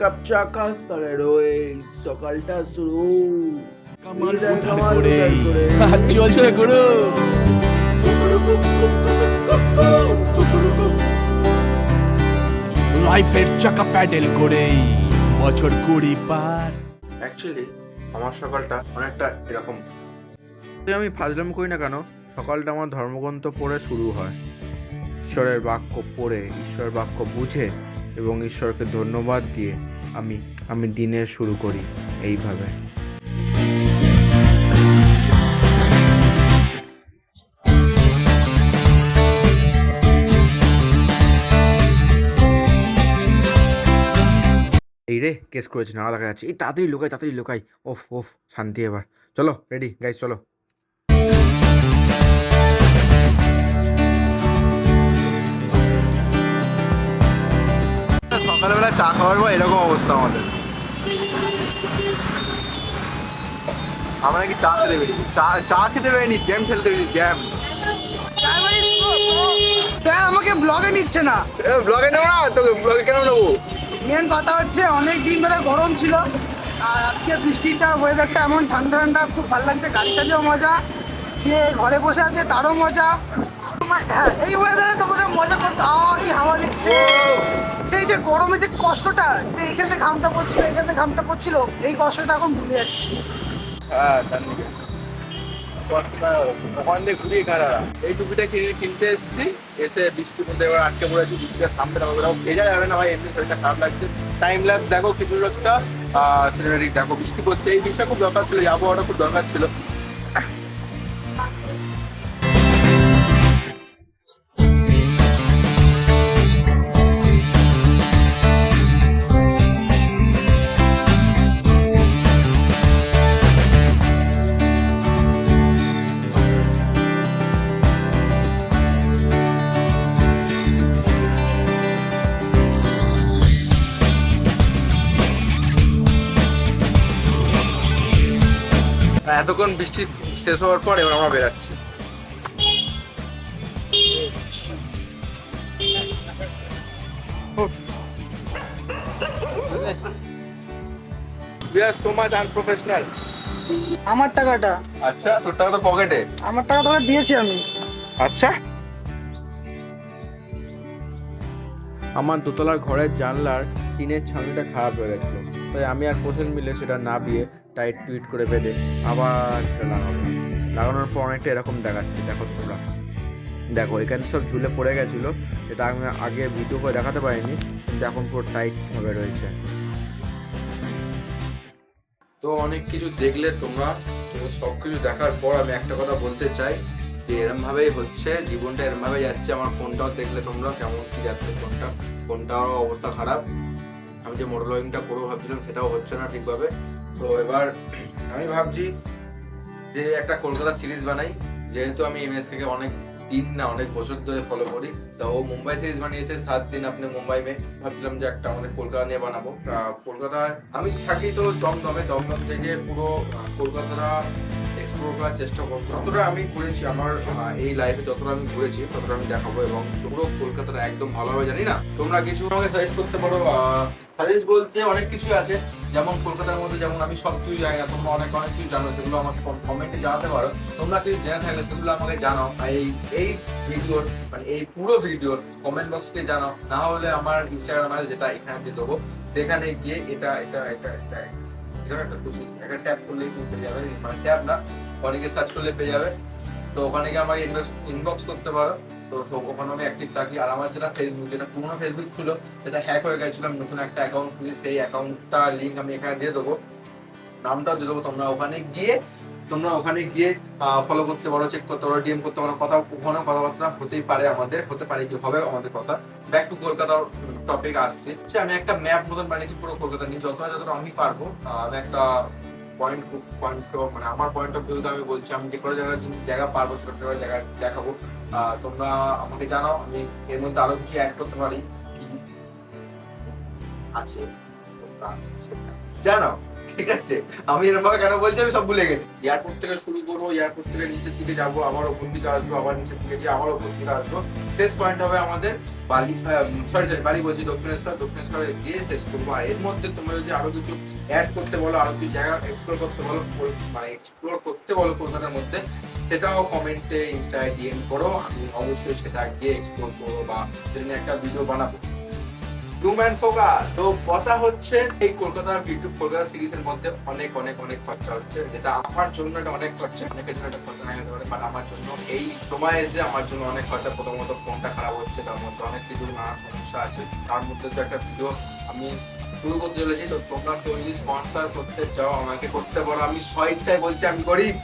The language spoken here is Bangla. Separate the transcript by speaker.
Speaker 1: কাপ চা খাস তাহলে রোজ সকালটা শুরু।
Speaker 2: কামাল
Speaker 1: দেখ
Speaker 2: করে। চলছে গুরু। লাইফের চাকা প্যাডেল করেই বছর কুড়ি পার।
Speaker 1: অ্যাকচুয়ালি আমার সকালটা অনেকটা এরকম। আমি ফাজলাম করি না কেন সকালটা আমার ধর্মগ্রন্থ পড়ে শুরু হয়। ঈশ্বরের বাক্য পড়ে ঈশ্বরের বাক্য বুঝে এবং ঈশ্বরকে ধন্যবাদ দিয়ে আমি আমি দিনের শুরু করি এইভাবে। এই রে, কেস করেছে না দেখা যাচ্ছে। এই তাড়াতাড়ি লোকাই তাড়াতাড়ি লোকাই। ওফ ওফ, শান্তি এবার। চলো রেডি গাইজ চলো। সকালবেলা চা খাওয়ার পর এরকম অবস্থা আমাদের। আমরা কি চা খেতে বেরিয়েছি? চা চা খেতে বেরিয়ে জ্যাম খেলতে বেরিয়েছি জ্যাম
Speaker 3: স্যার আমাকে ব্লগে নিচ্ছে না।
Speaker 1: ব্লগে নেব না? তোকে ব্লগে কেন নেব?
Speaker 3: মেন কথা হচ্ছে অনেক দিন ধরে গরম ছিল আর আজকে বৃষ্টিটা ওয়েদারটা এমন ঠান্ডা ঠান্ডা খুব ভালো লাগছে গাড়ি চালিয়েও মজা সে ঘরে বসে আছে তারও মজা। হ্যাঁ এই তোমাদের মজা হাওয়া সেই যে গরমে যে কষ্টটা, যে এখানে ঘামটা এখানে ঘামটা পড়ছিল, এই কষ্টটা এখন যাচ্ছি।
Speaker 1: হ্যাঁ দিয়ে ঘুরিয়ে এই কিনতে এসেছি, এসে এবার আটকে পড়েছি ভেজা যাবে না, ভাই, এমনি শরীরটা খারাপ লাগছে। টাইম দেখো, কিছু লোকটা দেখো, বৃষ্টি পড়ছে। এই বৃষ্টিটা খুব দরকার ছিল আবহাওয়াটা খুব দরকার ছিল। এতক্ষণ বৃষ্টি শেষ হওয়ার পর এবার আমরা বেরাচ্ছি। We are so much unprofessional.
Speaker 3: আমার টাকাটা।
Speaker 1: আচ্ছা তোর টাকা তো পকেটে
Speaker 3: আমার টাকা তোকে দিয়েছি আমি।
Speaker 1: আচ্ছা। আমার দোতলার ঘরের জানলার টিনের ছাউনিটা খারাপ হয়ে গেছিল তাই আমি আর কোশেল মিলে সেটা না বিয়ে টাইট টুইট করে বেঁধে আবার লাগাবো লাগানোর পর অনেকটা এরকম দেখাচ্ছে, দেখো তোমরা। দেখো, এখানে সব ঝুলে পড়ে গেছিল, এটা আমি আগে ভিডিও করে দেখাতে পারিনি, কিন্তু এখন পুরো টাইট ভাবে রয়েছে। তো অনেক কিছু দেখলে তোমরা, তো সব কিছু দেখার পর আমি একটা কথা বলতে চাই, যে এরমভাবেই হচ্ছে, জীবনটা এরম ভাবে যাচ্ছে, আমার ফোনটাও দেখলে তোমরা কেমন কি যাচ্ছে ফোনটা। ফোনটারও অবস্থা খারাপ। আমি যে মোটর লগিংটা করব ভাবছিলাম, সেটাও হচ্ছে না ঠিকভাবে। তো এবার আমি ভাবছি যে একটা কলকাতা সিরিজ বানাই। যেহেতু আমি এমএস থেকে অনেক দিন না, অনেক বছর ধরে ফলো করি, তো ও মুম্বাই সিরিজ বানিয়েছে, সাত দিন আপনি মুম্বাই মে। ভাবছিলাম যে একটা আমাদের কলকাতা নিয়ে বানাবো। তা কলকাতায় আমি থাকি তো দমদমে। দমদম থেকে পুরো কলকাতাটা এক্সপ্লোর করার চেষ্টা করব। যতটা আমি করেছি আমার এই লাইফে যতটা আমি ঘুরেছি, ততটা আমি দেখাবো এবং পুরো কলকাতাটা একদম ভালোভাবে জানি না? তোমরা কিছু আমাকে সাজেস্ট করতে পারো? সাজেস্ট বলতে অনেক কিছু আছে। যেমন কলকাতার মধ্যে যেমন আমি সব কিছু জানি না, তোমরা অনেক অনেক কিছু জানো, সেগুলো আমাকে কমেন্টে জানাতে পারো। তোমরা কিছু জেনে থাকলে সেগুলো আমাকে জানাও এই এই ভিডিওর মানে এই পুরো ভিডিওর কমেন্ট বক্সকে জানাও। না হলে আমার ইনস্টাগ্রাম যেটা এখানে দিয়ে দেবো, সেখানে গিয়ে এটা এটা এটা এটা এখানে একটা খুশি। একটা ট্যাপ করলেই পেয়ে যাবে। মানে ট্যাপ না, অনেকে সার্চ করলে পেয়ে যাবে। তো ওখানে গিয়ে আমাকে ইনবক্স করতে পারো। তো ওখানে আমি অ্যাক্টিভ থাকি। আর আমার যেটা ফেসবুক যেটা পুরোনো ফেসবুক ছিল, সেটা হ্যাক হয়ে গেছিল, আমি নতুন একটা অ্যাকাউন্ট খুলি, সেই অ্যাকাউন্টটা লিঙ্ক আমি এখানে দিয়ে দেবো। নামটাও দিয়ে দেবো, তোমরা ওখানে গিয়ে, তোমরা ওখানে গিয়ে ফলো করতে পারো চেক করতে পারো ডিএম করতে পারো, কথা ওখানে কথাবার্তা হতেই পারে আমাদের, হতে পারে কি হবে আমাদের কথা। ব্যাক টু কলকাতার টপিক আসছে। আমি একটা ম্যাপ মতন বানিয়েছি পুরো কলকাতা নিয়ে, যতটা যতটা আমি পারব। আমি একটা পয়েন্ট পয়েন্ট মানে আমার পয়েন্ট অফ ভিউতে আমি বলছি, আমি যে কোনো জায়গায় জায়গা পারব সেটা জায়গা দেখাবো। তোমরা আমাকে জানাও আমি এর মধ্যে আরও কিছু অ্যাড করতে পারি। আছে। জানাও। ঠিক আছে? আমি এরকম ভাবে কেন বলছি? আমি সব ভুলে গেছি। এয়ারপোর্ট থেকে শুরু করব এয়ারপোর্ট থেকে নিচের দিকে যাব, আবার ওপর দিকে আসব, আবার নিচের দিকে গিয়ে আবার ওপর দিকে আসব। শেষ পয়েন্ট হবে আমাদের বালি সরি সরি বালি বলছি দক্ষিণেশ্বর, দক্ষিণেশ্বরে গিয়ে শেষ করব। আর এর মধ্যে তোমরা যদি আরও কিছু অ্যাড করতে বলো, আরও কিছু জায়গা এক্সপ্লোর করতে বলো মানে এক্সপ্লোর করতে বলো কলকাতার মধ্যে, সেটাও কমেন্টে ইনস্টায় ডিএম করো। আমি অবশ্যই সেটা গিয়ে এক্সপ্লোর করব বা সেটা নিয়ে একটা ভিডিও বানাবো। টু ম্যান ফোকাস তো কথা হচ্ছে, এই কলকাতার ইউটিউব কলকাতা সিরিজের মধ্যে অনেক অনেক অনেক খরচা হচ্ছে, যেটা আমার জন্য এটা অনেক খরচা, অনেকের জন্য এটা খরচা নাই হতে পারে বাট আমার জন্য এই সময় এসে আমার জন্য অনেক খরচা, প্রথমত ফোনটা খারাপ হচ্ছে, তার মধ্যে অনেক কিছু নানা সমস্যা আছে, তার মধ্যে তো একটা ভিডিও আমি শুরু করতে চলেছি, তো তোমরা কেউ যদি স্পন্সর করতে চাও, আমাকে করতে পারো, আমি স্ব ইচ্ছায় বলছি, আমি গরিব।